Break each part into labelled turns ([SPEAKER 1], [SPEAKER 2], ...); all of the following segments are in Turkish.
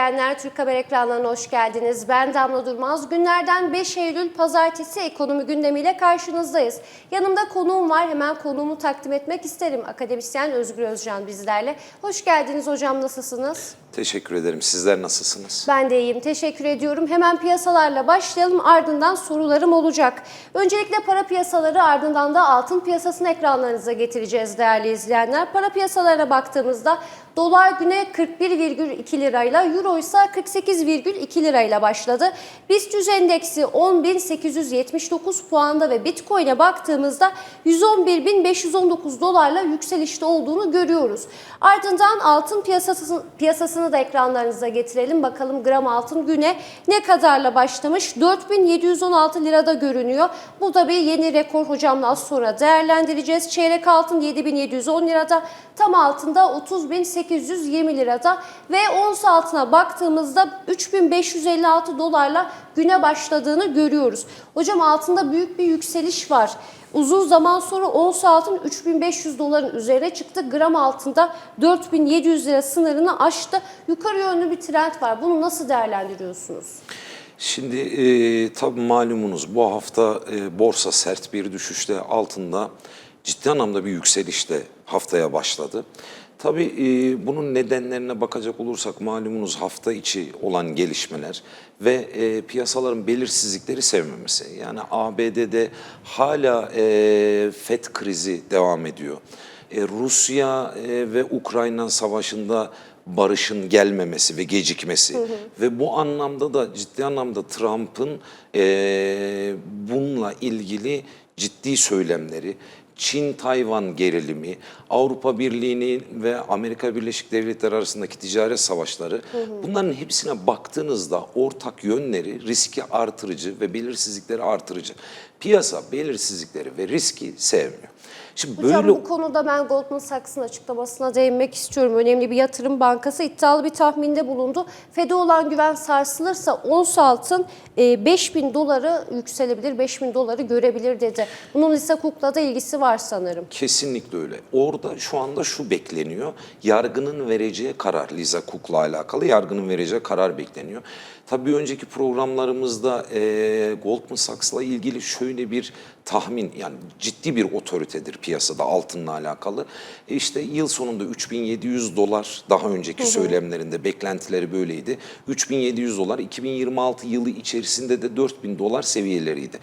[SPEAKER 1] İzleyenler, Türk Haber ekranlarına hoş geldiniz. Ben Damla Durmaz. Günlerden 5 Eylül Pazartesi ekonomi gündemiyle karşınızdayız. Yanımda konuğum var. Hemen konuğumu takdim etmek isterim. Akademisyen Özgür Özcan bizlerle. Hoş geldiniz hocam, nasılsınız?
[SPEAKER 2] Teşekkür ederim. Sizler nasılsınız?
[SPEAKER 1] Ben de iyiyim. Teşekkür ediyorum. Hemen piyasalarla başlayalım. Ardından sorularım olacak. Öncelikle para piyasaları ardından da altın piyasasını ekranlarınıza getireceğiz değerli izleyenler. Para piyasalarına baktığımızda dolar güne 41,2 lirayla, euro ise 48,2 lirayla başladı. BIST 100 endeksi 10.879 puanda ve Bitcoin'e baktığımızda 111.519 dolarla yükselişte olduğunu görüyoruz. Ardından altın piyasası, piyasasını da ekranlarınıza getirelim. Bakalım gram altın güne ne kadarla başlamış? 4716 lirada görünüyor. Bu da bir yeni rekor hocamla az sonra değerlendireceğiz. Çeyrek altın 7710 lirada, tam altında 30.820 lirada ve ons altına baktığımızda 3556 dolarla güne başladığını görüyoruz. Hocam altında büyük bir yükseliş var. Uzun zaman sonra ons altın 3500 doların üzerine çıktı. Gram altında 4700 lira sınırını aştı. Yukarı yönlü bir trend var. Bunu nasıl değerlendiriyorsunuz?
[SPEAKER 2] Şimdi e, tabii malumunuz bu hafta e, borsa sert bir düşüşte altında ciddi anlamda bir yükselişle haftaya başladı. Tabii e, bunun nedenlerine bakacak olursak malumunuz hafta içi olan gelişmeler ve e, piyasaların belirsizlikleri sevmemesi. Yani ABD'de hala e, FED krizi devam ediyor. E, Rusya e, ve Ukrayna savaşında barışın gelmemesi ve gecikmesi ve bu anlamda da ciddi anlamda Trump'ın e, bununla ilgili ciddi söylemleri, Çin-Tayvan gerilimi, Avrupa Birliği'nin ve Amerika Birleşik Devletleri arasındaki ticaret savaşları bunların hepsine baktığınızda ortak yönleri riski artırıcı ve belirsizlikleri artırıcı. Piyasa belirsizlikleri ve riski sevmiyor. Şimdi
[SPEAKER 1] Hocam
[SPEAKER 2] böyle
[SPEAKER 1] bu konuda ben Goldman Sachs'ın açıklamasına değinmek istiyorum. Önemli bir yatırım bankası iddialı bir tahminde bulundu. FED'e olan güven sarsılırsa ons altın e, 5000 doları yükselebilir, 5000 doları görebilir dedi. Bunun Lisa Cook'la da ilgisi var sanırım.
[SPEAKER 2] Kesinlikle öyle. Orada şu anda şu bekleniyor. Yargının vereceği karar, Liza Cook'la alakalı yargının vereceği karar bekleniyor. Tabii önceki programlarımızda e, Goldman Sachs'la ilgili şöyle bir tahmin, yani ciddi bir otoritedir piyasada altınla alakalı. E işte yıl sonunda 3700 dolar daha önceki söylemlerinde beklentileri böyleydi. 3700 dolar 2026 yılı içerisinde de 4000 dolar seviyeleriydi.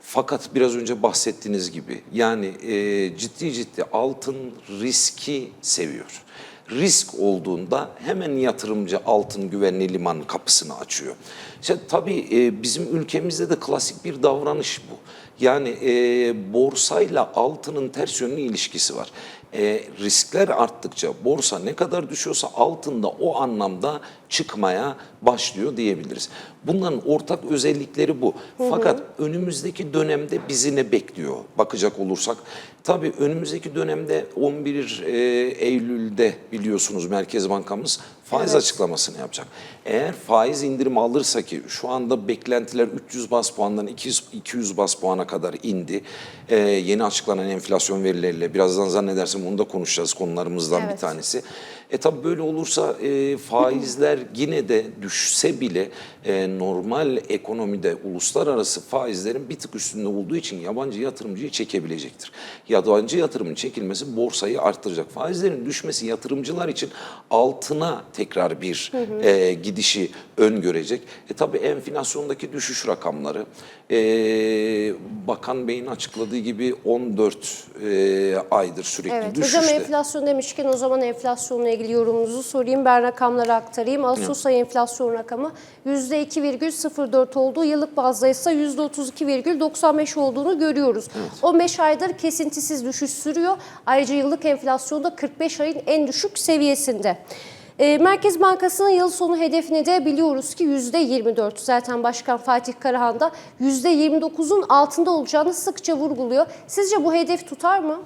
[SPEAKER 2] Fakat biraz önce bahsettiğiniz gibi yani e, ciddi ciddi altın riski seviyor. Risk olduğunda hemen yatırımcı altın güvenli liman kapısını açıyor. İşte tabii e, bizim ülkemizde de klasik bir davranış bu. Yani e, borsayla altının ters yönlü ilişkisi var. E, riskler arttıkça borsa ne kadar düşüyorsa altın da o anlamda çıkmaya başlıyor diyebiliriz. Bunların ortak özellikleri bu. Fakat önümüzdeki dönemde bizi ne bekliyor bakacak olursak? Tabii önümüzdeki dönemde 11 e, Eylül'de biliyorsunuz Merkez Bankamız faiz
[SPEAKER 1] Evet.
[SPEAKER 2] açıklamasını yapacak. Eğer faiz indirimi alırsa ki şu anda beklentiler 300 bas puandan 200, 200 bas puana kadar indi. E, yeni açıklanan enflasyon verileriyle birazdan zannedersem onu da konuşacağız konularımızdan bir
[SPEAKER 1] Evet.
[SPEAKER 2] tanesi. E tabi böyle olursa e, faizler yine de düşse bile e, normal ekonomide uluslararası faizlerin bir tık üstünde olduğu için yabancı yatırımcıyı çekebilecektir. Yabancı yatırımın çekilmesi borsayı arttıracak. Faizlerin düşmesi yatırımcılar için altına tekrar bir e, gidişi öngörecek. E tabi enflasyondaki düşüş rakamları e, Bakan Bey'in açıkladığı gibi 14 e, aydır sürekli
[SPEAKER 1] Evet,
[SPEAKER 2] düşüşte.
[SPEAKER 1] hocam enflasyon demişken o zaman enflasyonla ilgili yorumunuzu sorayım. Ben rakamları aktarayım. Ağustos ayı enflasyon rakamı %2,04 olduğu, yıllık bazda ise %32,95 olduğunu görüyoruz. 15 aydır kesintisiz düşüş sürüyor. Ayrıca yıllık enflasyonda 45 ayın en düşük seviyesinde. E, Merkez Bankası'nın yıl sonu hedefini de biliyoruz ki %24. Zaten Başkan Fatih Karahan da %29'un altında olacağını sıkça vurguluyor. Sizce bu hedef tutar mı?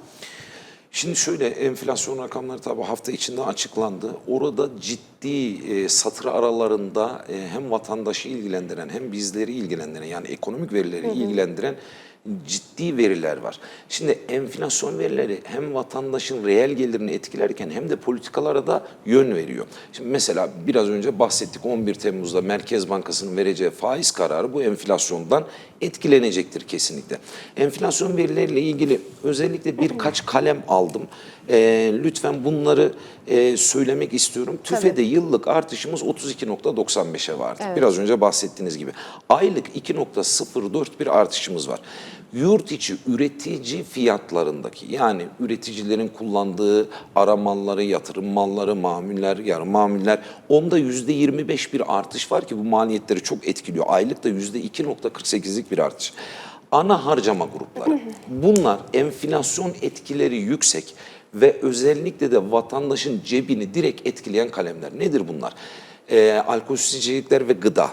[SPEAKER 2] Şimdi şöyle enflasyon rakamları tabii hafta içinde açıklandı. Orada ciddi e, satır aralarında e, hem vatandaşı ilgilendiren hem bizleri ilgilendiren yani ekonomik verileri ilgilendiren ciddi veriler var. Şimdi enflasyon verileri hem vatandaşın reel gelirini etkilerken hem de politikalara da yön veriyor. Şimdi mesela biraz önce bahsettik 11 Temmuz'da Merkez Bankası'nın vereceği faiz kararı bu enflasyondan etkilenecektir kesinlikle. Enflasyon verileriyle ilgili özellikle birkaç kalem aldım. Ee, lütfen bunları e, söylemek istiyorum. TÜFE'de yıllık artışımız 32.95'e vardı. Biraz önce bahsettiğiniz gibi. Aylık 2.04 bir artışımız var. Yurt içi üretici fiyatlarındaki yani üreticilerin kullandığı ara malları, yatırım malları, mamuller, yarı mamuller onda %25 bir artış var ki bu maliyetleri çok etkiliyor. Aylık da %2.48'lik bir artış. Ana harcama grupları. Bunlar enflasyon etkileri yüksek ve özellikle de vatandaşın cebini direkt etkileyen kalemler. Nedir bunlar? Ee, alkolsüz içecekler ve gıda.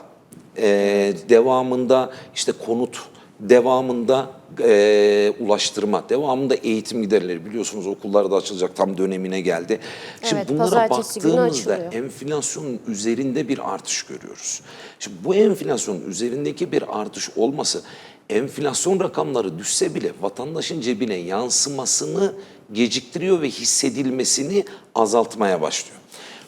[SPEAKER 2] Ee, devamında işte konut, devamında e, ulaştırma, devamında eğitim giderleri. Biliyorsunuz okullar da açılacak tam dönemine geldi. Şimdi
[SPEAKER 1] Evet,
[SPEAKER 2] bunlara baktığımızda enflasyonun üzerinde bir artış görüyoruz. Şimdi bu enflasyonun üzerindeki bir artış olması enflasyon rakamları düşse bile vatandaşın cebine yansımasını geciktiriyor ve hissedilmesini azaltmaya başlıyor.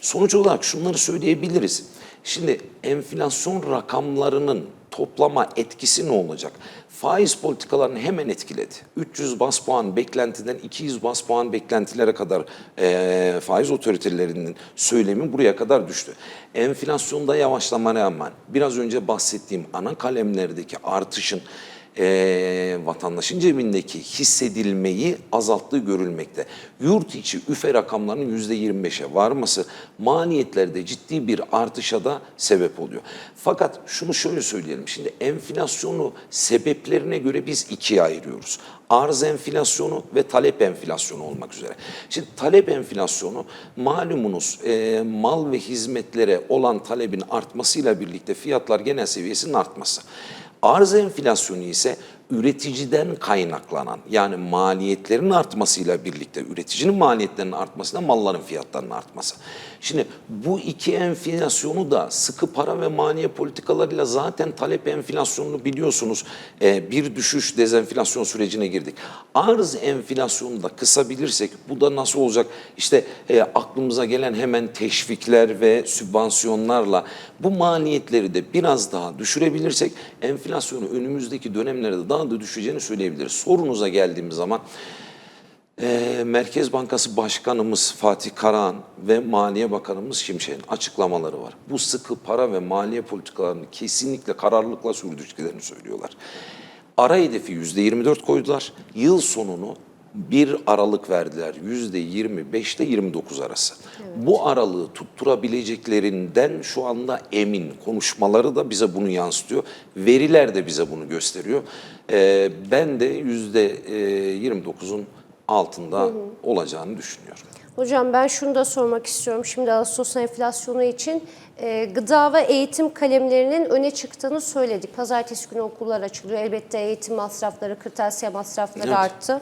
[SPEAKER 2] Sonuç olarak şunları söyleyebiliriz. Şimdi enflasyon rakamlarının toplama etkisi ne olacak? Faiz politikalarını hemen etkiledi. 300 bas puan beklentiden 200 bas puan beklentilere kadar eee, faiz otoritelerinin söylemi buraya kadar düştü. Enflasyonda yavaşlamaya rağmen biraz önce bahsettiğim ana kalemlerdeki artışın eee, vatandaşın cebindeki hissedilmeyi azalttığı görülmekte. Yurt içi üfe rakamlarının %25'e varması maliyetlerde ciddi bir artışa da sebep oluyor. Fakat şunu şöyle söyleyelim. Şimdi enflasyonu sebeplerine göre biz ikiye ayırıyoruz. Arz enflasyonu ve talep enflasyonu olmak üzere. Şimdi talep enflasyonu malumunuz e, mal ve hizmetlere olan talebin artmasıyla birlikte fiyatlar genel seviyesinin artması. Arz enflasyonu ise üreticiden kaynaklanan yani maliyetlerin artmasıyla birlikte üreticinin maliyetlerinin artmasıyla malların fiyatlarının artması. Şimdi bu iki enflasyonu da sıkı para ve maliye politikalarıyla zaten talep enflasyonunu biliyorsunuz e, bir düşüş dezenflasyon sürecine girdik. Arz enflasyonunu da kısabilirsek bu da nasıl olacak? İşte e, aklımıza gelen hemen teşvikler ve sübvansiyonlarla bu maliyetleri de biraz daha düşürebilirsek enflasyonu önümüzdeki dönemlerde daha da düşeceğini söyleyebiliriz. Sorunuza geldiğimiz zaman e, Merkez Bankası Başkanımız Fatih Karahan ve Maliye Bakanımız Şimşek'in açıklamaları var. Bu sıkı para ve maliye politikalarını kesinlikle kararlılıkla sürdürdüklerini söylüyorlar. Ara hedefi %24 koydular. Yıl sonunu bir aralık verdiler. %25 ile 29 arası. Bu aralığı tutturabileceklerinden şu anda emin. Konuşmaları da bize bunu yansıtıyor. Veriler de bize bunu gösteriyor. Ee, ben de %29'un altında olacağını düşünüyorum.
[SPEAKER 1] Hocam ben şunu da sormak istiyorum. Şimdi Ağustos enflasyonu için e, gıda ve eğitim kalemlerinin öne çıktığını söyledik. Pazartesi günü okullar açılıyor. Elbette eğitim masrafları, kırtasiye masrafları
[SPEAKER 2] Evet.
[SPEAKER 1] arttı.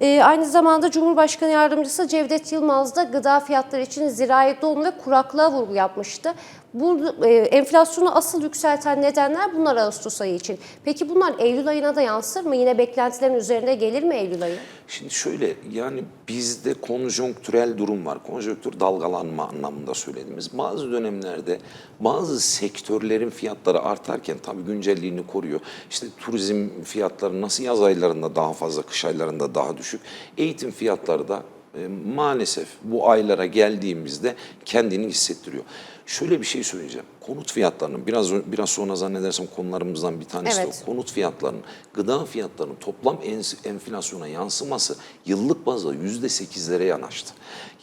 [SPEAKER 1] E, aynı zamanda Cumhurbaşkanı Yardımcısı Cevdet Yılmaz da gıda fiyatları için zirai don ve kuraklığa vurgu yapmıştı. Bu e, enflasyonu asıl yükselten nedenler bunlar Ağustos ayı için. Peki bunlar Eylül ayına da yansır mı? Yine beklentilerin üzerinde gelir mi Eylül ayı?
[SPEAKER 2] Şimdi şöyle yani bizde konjonktürel durum var. Konjonktür dalgalanma anlamında söylediğimiz. Bazı dönemlerde bazı sektörlerin fiyatları artarken tabii güncelliğini koruyor. İşte turizm fiyatları nasıl yaz aylarında daha fazla, kış aylarında daha düşük. Eğitim fiyatları da e, maalesef bu aylara geldiğimizde kendini hissettiriyor. Şöyle bir şey söyleyeceğim. Konut fiyatlarının biraz biraz sonra zannedersem konularımızdan bir tanesi de
[SPEAKER 1] Evet.
[SPEAKER 2] o. Konut fiyatlarının, gıda fiyatlarının toplam en- enflasyona yansıması yıllık bazda yüzde sekizlere yanaştı.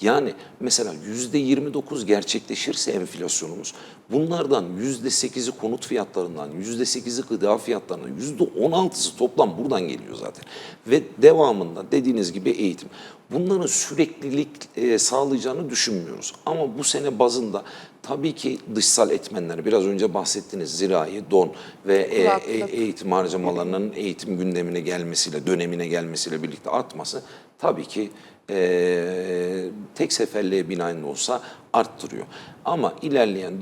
[SPEAKER 2] Yani mesela yüzde yirmi dokuz gerçekleşirse enflasyonumuz bunlardan yüzde sekizi konut fiyatlarından, yüzde sekizi gıda fiyatlarından, yüzde on altısı toplam buradan geliyor zaten. Ve devamında dediğiniz gibi eğitim. Bunların süreklilik e, sağlayacağını düşünmüyoruz. Ama bu sene bazında tabii ki dışsal etmenler biraz önce bahsettiniz zirai, don ve e, e, eğitim harcamalarının eğitim gündemine gelmesiyle, dönemine gelmesiyle birlikte artması tabii ki e, tek seferliğe binaen de olsa arttırıyor. Ama ilerleyen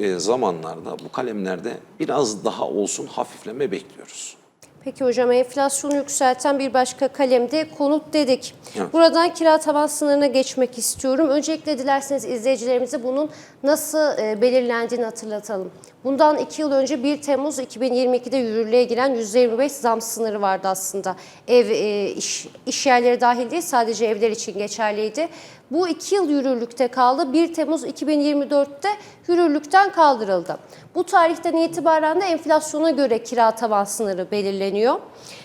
[SPEAKER 2] e, zamanlarda bu kalemlerde biraz daha olsun hafifleme bekliyoruz.
[SPEAKER 1] Peki hocam enflasyonu yükselten bir başka kalemde konut dedik.
[SPEAKER 2] Evet.
[SPEAKER 1] Buradan kira tavan sınırına geçmek istiyorum. Öncelikle dilerseniz izleyicilerimize bunun nasıl e, belirlendiğini hatırlatalım. Bundan 2 yıl önce 1 Temmuz 2022'de yürürlüğe giren %25 zam sınırı vardı aslında. Ev, e, iş, iş yerleri dahil değil sadece evler için geçerliydi. Bu 2 yıl yürürlükte kaldı. 1 Temmuz 2024'te yürürlükten kaldırıldı. Bu tarihten itibaren de enflasyona göre kira tavan sınırı belirleniyor.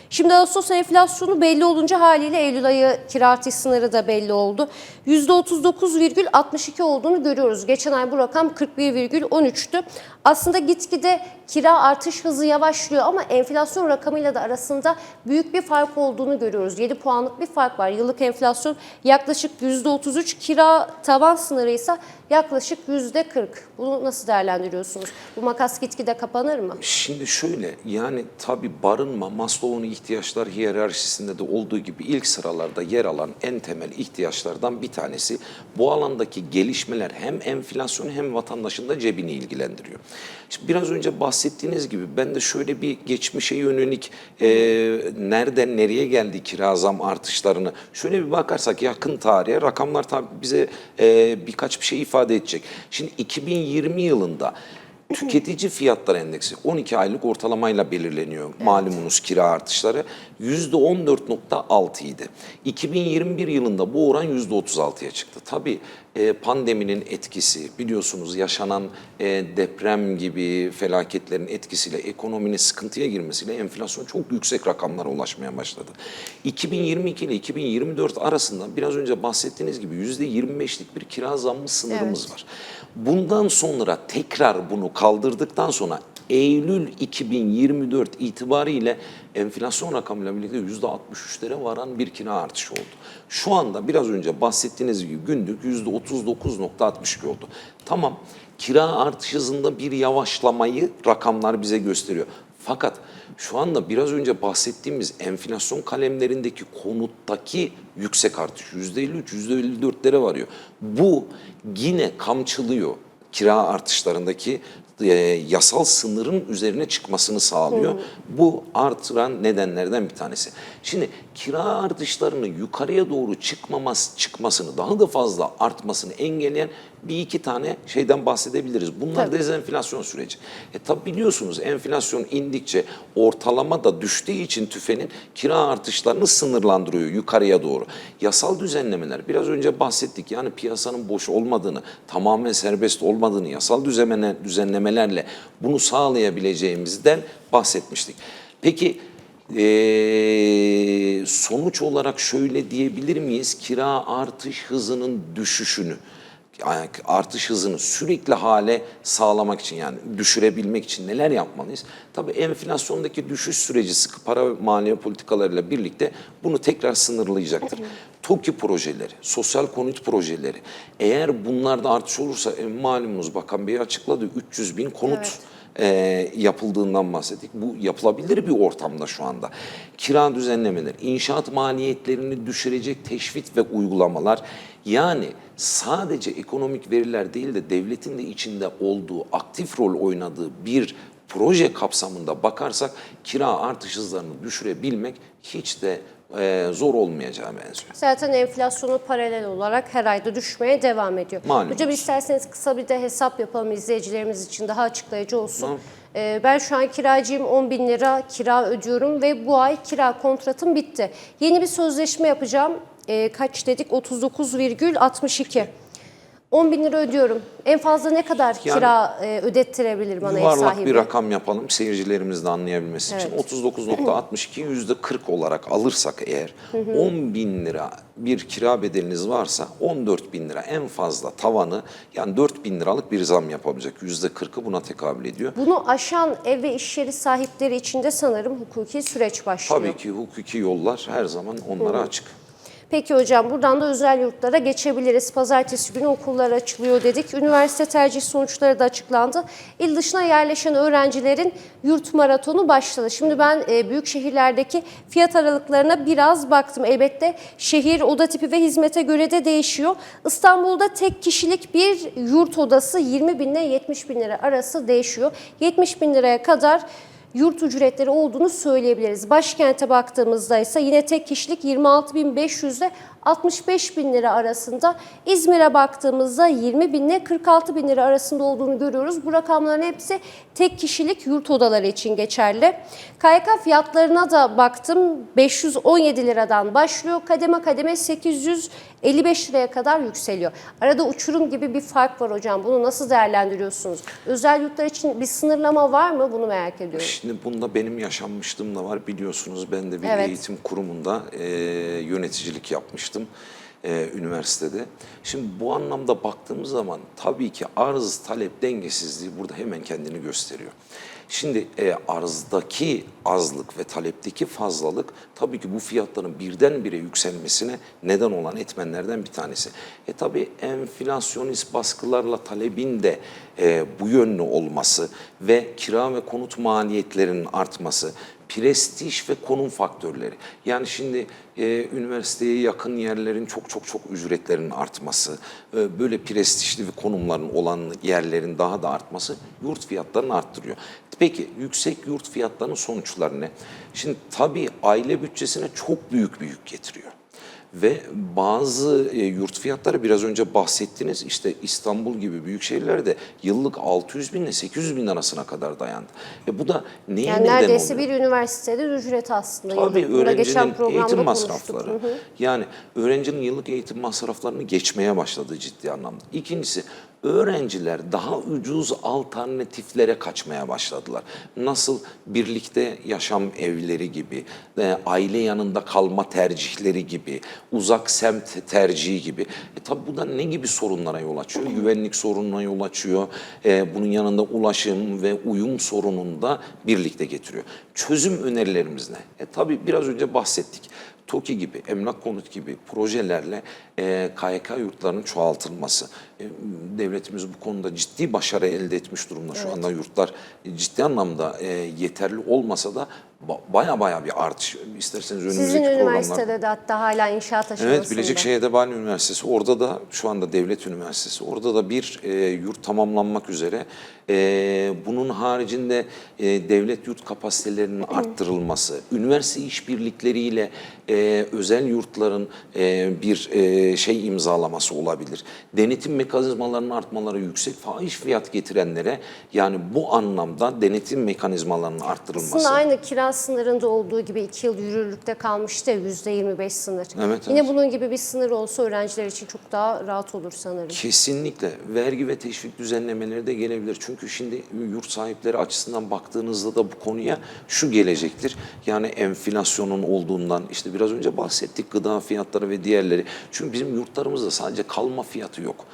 [SPEAKER 1] Şimdi Ağustos enflasyonu belli olunca haliyle Eylül ayı kira artış sınırı da belli oldu. %39,62 olduğunu görüyoruz. Geçen ay bu rakam 41,13'tü. Aslında gitgide kira artış hızı yavaşlıyor ama enflasyon rakamıyla da arasında büyük bir fark olduğunu görüyoruz. 7 puanlık bir fark var. Yıllık enflasyon yaklaşık %33, kira tavan sınırı ise yaklaşık %40. Bunu nasıl değerlendiriyorsunuz? Bu makas gitgide kapanır mı?
[SPEAKER 2] Şimdi şöyle yani tabi barınma Maslow'un ihtiyaçlar hiyerarşisinde de olduğu gibi ilk sıralarda yer alan en temel ihtiyaçlardan bir tanesi. Bu alandaki gelişmeler hem enflasyonu hem vatandaşın da cebini ilgilendiriyor. Şimdi biraz önce bahsettiğiniz gibi ben de şöyle bir geçmişe yönelik e, nereden nereye geldi kira zam artışlarını şöyle bir bakarsak yakın tarihe rakamlar tabi bize e, birkaç bir şey ifade edecek. Şimdi 2020 yılında Tüketici fiyatlar endeksi 12 aylık ortalamayla belirleniyor malumunuz kira artışları. %14.6 idi. 2021 yılında bu oran %36'ya çıktı. Tabii e, pandeminin etkisi biliyorsunuz yaşanan e, deprem gibi felaketlerin etkisiyle ekonominin sıkıntıya girmesiyle enflasyon çok yüksek rakamlara ulaşmaya başladı. 2022 ile 2024 arasında biraz önce bahsettiğiniz gibi %25'lik bir kira zammı sınırımız
[SPEAKER 1] Evet.
[SPEAKER 2] var. Bundan sonra tekrar bunu kaldırdıktan sonra Eylül 2024 itibariyle enflasyon rakamıyla birlikte %63'lere varan bir kira artışı oldu. Şu anda biraz önce bahsettiğiniz gibi günlük %39.62 oldu. Tamam kira artış hızında bir yavaşlamayı rakamlar bize gösteriyor. Fakat şu anda biraz önce bahsettiğimiz enflasyon kalemlerindeki konuttaki yüksek artış %53, %54'lere varıyor. Bu yine kamçılıyor kira artışlarındaki e, yasal sınırın üzerine çıkmasını sağlıyor. Bu artıran nedenlerden bir tanesi. Şimdi kira artışlarının yukarıya doğru çıkmaması çıkmasını daha da fazla artmasını engelleyen bir iki tane şeyden bahsedebiliriz. Bunlar
[SPEAKER 1] Tabii.
[SPEAKER 2] dezenflasyon süreci. E tabi biliyorsunuz enflasyon indikçe ortalama da düştüğü için tüfenin kira artışlarını sınırlandırıyor yukarıya doğru. Yasal düzenlemeler biraz önce bahsettik yani piyasanın boş olmadığını, tamamen serbest olmadığını yasal düzenleme, düzenlemelerle bunu sağlayabileceğimizden bahsetmiştik. Peki eee, sonuç olarak şöyle diyebilir miyiz? Kira artış hızının düşüşünü artış hızını sürekli hale sağlamak için yani düşürebilmek için neler yapmalıyız? Tabii enflasyondaki düşüş süreci sıkı para ve maliye politikalarıyla birlikte bunu tekrar sınırlayacaktır. TOKİ projeleri, sosyal konut projeleri eğer bunlarda artış olursa e, malumunuz Bakan Bey açıkladı 300 bin konut
[SPEAKER 1] Evet.
[SPEAKER 2] E, yapıldığından bahsettik. Bu yapılabilir bir ortamda şu anda. Kira düzenlemeleri, inşaat maliyetlerini düşürecek teşvik ve uygulamalar yani sadece ekonomik veriler değil de devletin de içinde olduğu, aktif rol oynadığı bir proje kapsamında bakarsak kira artış hızlarını düşürebilmek hiç de e, zor olmayacağı benziyor.
[SPEAKER 1] Zaten enflasyonu paralel olarak her ayda düşmeye devam ediyor.
[SPEAKER 2] Malum.
[SPEAKER 1] Hocam isterseniz kısa bir de hesap yapalım izleyicilerimiz için daha açıklayıcı olsun.
[SPEAKER 2] Tamam.
[SPEAKER 1] Ee, ben şu an kiracıyım 10 bin lira kira ödüyorum ve bu ay kira kontratım bitti. Yeni bir sözleşme yapacağım. Ee, kaç dedik? 39,62. 10 bin lira ödüyorum. En fazla ne kadar
[SPEAKER 2] Yani-
[SPEAKER 1] kira e, ödettirebilir bana ev
[SPEAKER 2] Yuvarlak
[SPEAKER 1] sahibi?
[SPEAKER 2] bir rakam yapalım seyircilerimiz de anlayabilmesi için. 39.62 yüzde 40 olarak alırsak eğer 10 bin lira bir kira bedeliniz varsa 14 bin lira en fazla tavanı yani 4 bin liralık bir zam yapabilecek. Yüzde 40'ı buna tekabül ediyor.
[SPEAKER 1] Bunu aşan ev ve iş yeri sahipleri için de sanırım hukuki süreç başlıyor.
[SPEAKER 2] Tabii ki hukuki yollar her zaman onlara açık.
[SPEAKER 1] Peki hocam buradan da özel yurtlara geçebiliriz. Pazartesi günü okullar açılıyor dedik. Üniversite tercih sonuçları da açıklandı. İl dışına yerleşen öğrencilerin yurt maratonu başladı. Şimdi ben e, büyük şehirlerdeki fiyat aralıklarına biraz baktım. Elbette şehir, oda tipi ve hizmete göre de değişiyor. İstanbul'da tek kişilik bir yurt odası 20 bin ile 70 bin lira arası değişiyor. 70 bin liraya kadar yurt ücretleri olduğunu söyleyebiliriz. Başkente baktığımızda ise yine tek kişilik 26.500 ile 65 bin lira arasında. İzmir'e baktığımızda 20 bin ile 46 bin lira arasında olduğunu görüyoruz. Bu rakamların hepsi tek kişilik yurt odaları için geçerli. KYK fiyatlarına da baktım. 517 liradan başlıyor. Kademe kademe 855 liraya kadar yükseliyor. Arada uçurum gibi bir fark var hocam. Bunu nasıl değerlendiriyorsunuz? Özel yurtlar için bir sınırlama var mı? Bunu merak ediyorum.
[SPEAKER 2] Şimdi bunda benim yaşanmışlığım da var. Biliyorsunuz ben de bir
[SPEAKER 1] Evet.
[SPEAKER 2] eğitim kurumunda e, yöneticilik yapmıştım e, üniversitede. Şimdi bu anlamda baktığımız zaman tabii ki arz talep dengesizliği burada hemen kendini gösteriyor. Şimdi e, arzdaki azlık ve talepteki fazlalık tabii ki bu fiyatların birdenbire yükselmesine neden olan etmenlerden bir tanesi. E tabii enflasyonist baskılarla talebin de e, bu yönlü olması ve kira ve konut maliyetlerinin artması, prestij ve konum faktörleri. Yani şimdi e, üniversiteye yakın yerlerin çok çok çok ücretlerinin artması, e, böyle prestijli ve konumların olan yerlerin daha da artması yurt fiyatlarını arttırıyor. Peki yüksek yurt fiyatlarının sonuçları ne? Şimdi tabii aile bütçesine çok büyük bir yük getiriyor. Ve bazı e, yurt fiyatları biraz önce bahsettiniz işte İstanbul gibi büyük şehirlerde yıllık 600 bin ile 800 bin arasına kadar dayandı. E bu da neye
[SPEAKER 1] Yani
[SPEAKER 2] neden
[SPEAKER 1] neredeyse
[SPEAKER 2] oluyor?
[SPEAKER 1] bir üniversitede ücret aslında.
[SPEAKER 2] Tabii
[SPEAKER 1] yıllık. Geçen
[SPEAKER 2] öğrencinin
[SPEAKER 1] programda
[SPEAKER 2] eğitim masrafları.
[SPEAKER 1] Hı hı.
[SPEAKER 2] Yani öğrencinin yıllık eğitim masraflarını geçmeye başladı ciddi anlamda. İkincisi öğrenciler daha ucuz alternatiflere kaçmaya başladılar. Nasıl birlikte yaşam evleri gibi, e, aile yanında kalma tercihleri gibi, uzak semt tercihi gibi. E tabi bu da ne gibi sorunlara yol açıyor? Güvenlik sorununa yol açıyor. E, bunun yanında ulaşım ve uyum sorununu da birlikte getiriyor. Çözüm önerilerimiz ne? E tabi biraz önce bahsettik. TOKİ gibi, emlak konut gibi projelerle e, KYK yurtlarının çoğaltılması. E, devletimiz bu konuda ciddi başarı elde etmiş durumda. Şu anda yurtlar ciddi anlamda e, yeterli olmasa da baya baya bir artış. İsterseniz önümüzdeki
[SPEAKER 1] Sizin
[SPEAKER 2] programlarda...
[SPEAKER 1] üniversitede de hatta hala inşaat aşamasında.
[SPEAKER 2] Evet Bilecik Şehir Edebiyat Üniversitesi orada da şu anda devlet üniversitesi orada da bir e, yurt tamamlanmak üzere E, bunun haricinde e, devlet yurt kapasitelerinin arttırılması, üniversite işbirlikleriyle e, özel yurtların e, bir e, şey imzalaması olabilir. Denetim mekanizmalarının artmaları yüksek fahiş fiyat getirenlere yani bu anlamda denetim mekanizmalarının arttırılması.
[SPEAKER 1] Aslında aynı kira sınırında olduğu gibi iki yıl yürürlükte kalmıştı ya, %25 sınır.
[SPEAKER 2] Evet,
[SPEAKER 1] Yine
[SPEAKER 2] evet.
[SPEAKER 1] bunun gibi bir sınır olsa öğrenciler için çok daha rahat olur sanırım.
[SPEAKER 2] Kesinlikle vergi ve teşvik düzenlemeleri de gelebilir. Çünkü şimdi yurt sahipleri açısından baktığınızda da bu konuya şu gelecektir. Yani enflasyonun olduğundan işte biraz önce bahsettik gıda fiyatları ve diğerleri. Çünkü bizim yurtlarımızda sadece kalma fiyatı yok.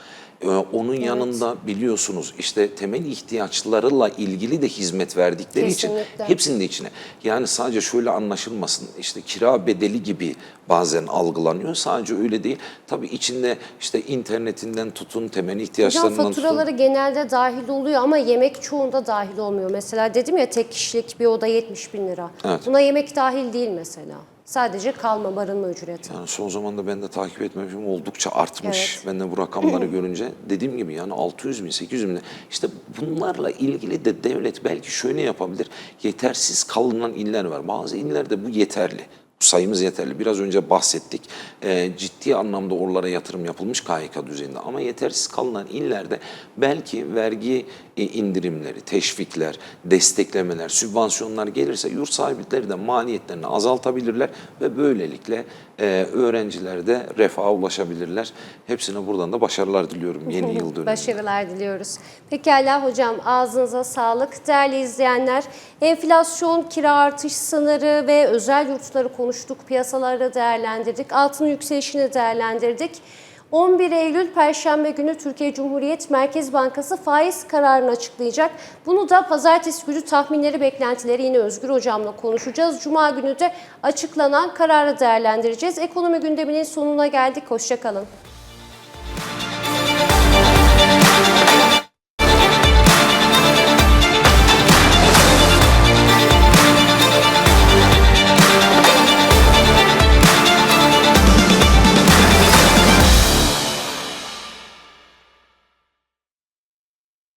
[SPEAKER 2] Ee, Onun yanında biliyorsunuz işte temel ihtiyaçlarıyla ilgili de hizmet verdikleri için
[SPEAKER 1] Kesinlikle.
[SPEAKER 2] hepsinin de içine. Yani sadece şöyle anlaşılmasın işte kira bedeli gibi bazen algılanıyor. Sadece öyle değil. Tabii içinde işte internetinden tutun temel ihtiyaçlarından tutun.
[SPEAKER 1] faturaları genelde dahil oluyor ama yemek çoğunda dahil olmuyor. Mesela dedim ya tek kişilik bir oda 70 bin lira.
[SPEAKER 2] Evet.
[SPEAKER 1] Buna yemek dahil değil mesela. Sadece kalma, barınma ücreti.
[SPEAKER 2] Yani son zamanda ben de takip etmem oldukça artmış.
[SPEAKER 1] Evet.
[SPEAKER 2] Ben de bu rakamları görünce dediğim gibi yani 600 bin, 800 bin. işte bunlarla ilgili de devlet belki şöyle yapabilir. Yetersiz kalınan iller var. Bazı illerde bu yeterli. Bu sayımız yeterli. Biraz önce bahsettik. Ee, ciddi anlamda oralara yatırım yapılmış KYK düzeyinde. Ama yetersiz kalınan illerde belki vergi e, indirimleri, teşvikler, desteklemeler, sübvansiyonlar gelirse yurt sahipleri de maliyetlerini azaltabilirler ve böylelikle e, öğrenciler de refaha ulaşabilirler. Hepsine buradan da başarılar diliyorum yeni yıl dönümünde.
[SPEAKER 1] Başarılar diliyoruz. Pekala hocam ağzınıza sağlık. Değerli izleyenler enflasyon, kira artış sınırı ve özel yurtları konuştuk. Piyasaları değerlendirdik. Altın yükselişini değerlendirdik. 11 Eylül Perşembe günü Türkiye Cumhuriyet Merkez Bankası faiz kararını açıklayacak. Bunu da pazartesi günü tahminleri, beklentileri yine Özgür Hocam'la konuşacağız. Cuma günü de açıklanan kararı değerlendireceğiz. Ekonomi gündeminin sonuna geldik. Hoşçakalın.